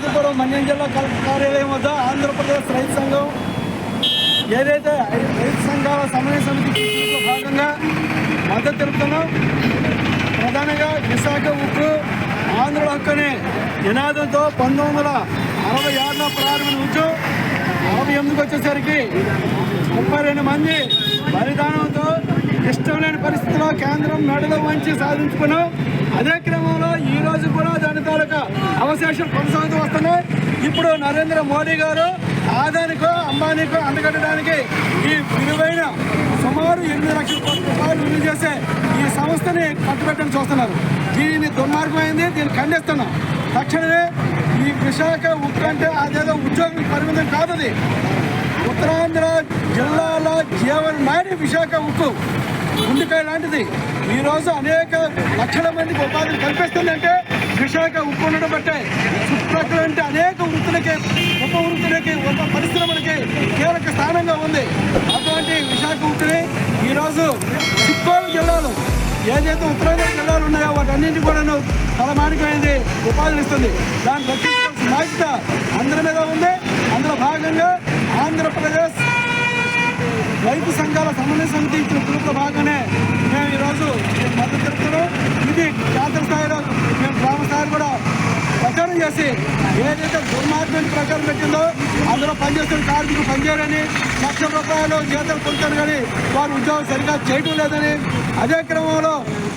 ఈరోజు మన్యం జిల్లా కలెక్టర్ కార్యాలయం వద్ద ఆంధ్రప్రదేశ్ రైతు సంఘం ఏదైతే రైతు సంఘాల సమన్వయ సమితి భాగంగా మద్దతు తెలుపుతున్నాం ప్రధానంగా విశాఖ ఉక్కు ఆంధ్రుల హక్కునే నినాదంతో పంతొమ్మిది వందల అరవై ఆరున ప్రారంభించు అరవై ఎనిమిదికి వచ్చేసరికి ముప్పై రెండు మంది బలిదానం ఇష్టం లేని పరిస్థితిలో కేంద్రం నడులో వంచి సాధించుకున్నాం. అదే క్రమంలో ఈ రోజు కూడా దాని తాలూకా అవశేషం కొనసాగుతూ వస్తున్నాయి. ఇప్పుడు నరేంద్ర మోడీ గారు ఆదానికో అంబానీకో అందగట్టడానికి ఈ విలువైన సుమారు ఎనిమిది లక్షల కోట్ల రూపాయలు విలువ చేసే ఈ సంస్థని కట్టుబెట్టని చూస్తున్నారు. దీని దుర్మార్గమైంది దీన్ని ఖండిస్తున్నాం. తక్షణమే ఈ విశాఖ ఉక్కు అంటే అదేదో ఉద్యోగులకు పరిమితం కాదు కేవలం మాడి విశాఖ ఉక్కు గుండెకాయ లాంటిది. ఈ రోజు అనేక లక్షల మందికి ఉపాధి కల్పిస్తుందంటే విశాఖ ఉక్కు ఉండడం బట్టే చుట్టుపక్కల అంటే అనేక వృత్తులకి ఉప వృత్తులకి ఉప పరిశ్రమలకి కీలక స్థానంగా ఉంది. అటువంటి విశాఖ ఉక్కుని ఈరోజు చిత్తూరు జిల్లాలో ఏదైతే ఉత్తరాంధ్ర జిల్లాలు ఉన్నాయో వాటన్నింటి కూడాను తలమానికమైంది ఉపాధిని ఇస్తుంది దాన్ని రక్షించాల్సిన బాధ్యత అందరి మీద ఉంది. అందులో భాగంగా ఆంధ్రప్రదేశ్ రైతు సంఘాల సమన్వయ సమితి ఇచ్చిన పిలుపులో భాగంగానే మేము ఈరోజు మద్దతు తెలుపుతున్నాం. ఇది జాతర స్థాయిలో మేము గ్రామ స్థాయిలో కూడా ప్రచారం చేసి ఏదైతే దుర్మార్గం ప్రచారం పెట్టిందో అందులో పనిచేస్తున్న కార్మికులు పనిచేయాలని లక్ష రూపాయలు జీతాలు పొందుతారు కానీ వారు ఉద్యోగం సరిగా చేయడం లేదని అదే క్రమంలో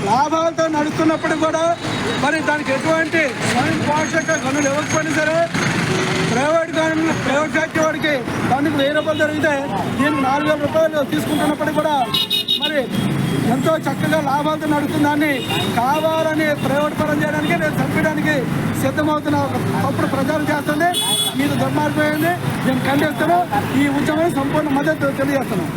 లాభాలతో నడుస్తున్నప్పుడు కూడా మరి దానికి ఎటువంటి స్వయం పోషక గనులు ఇవ్వకపోయినా సరే ప్రైవేట్ గవర్నమెంట్ ప్రైవేట్ ఫ్యాక్టరీ వెయ్యి రూపాయలు జరిగితే దీనికి నాలుగు వేల రూపాయలు తీసుకుంటున్నప్పటికీ కూడా మరి ఎంతో చక్కగా లాభాలతో నడుస్తుందాన్ని కావాలని ప్రైవేట్ పరం చేయడానికి నేను చంపడానికి సిద్ధమవుతున్న తప్పుడు ప్రచారం చేస్తుంది. మీరు దుర్మార్గమైంది. నేను ఖండిస్తున్నాను. ఈ ఉద్యమానికి సంపూర్ణ మద్దతు తెలియజేస్తున్నాను.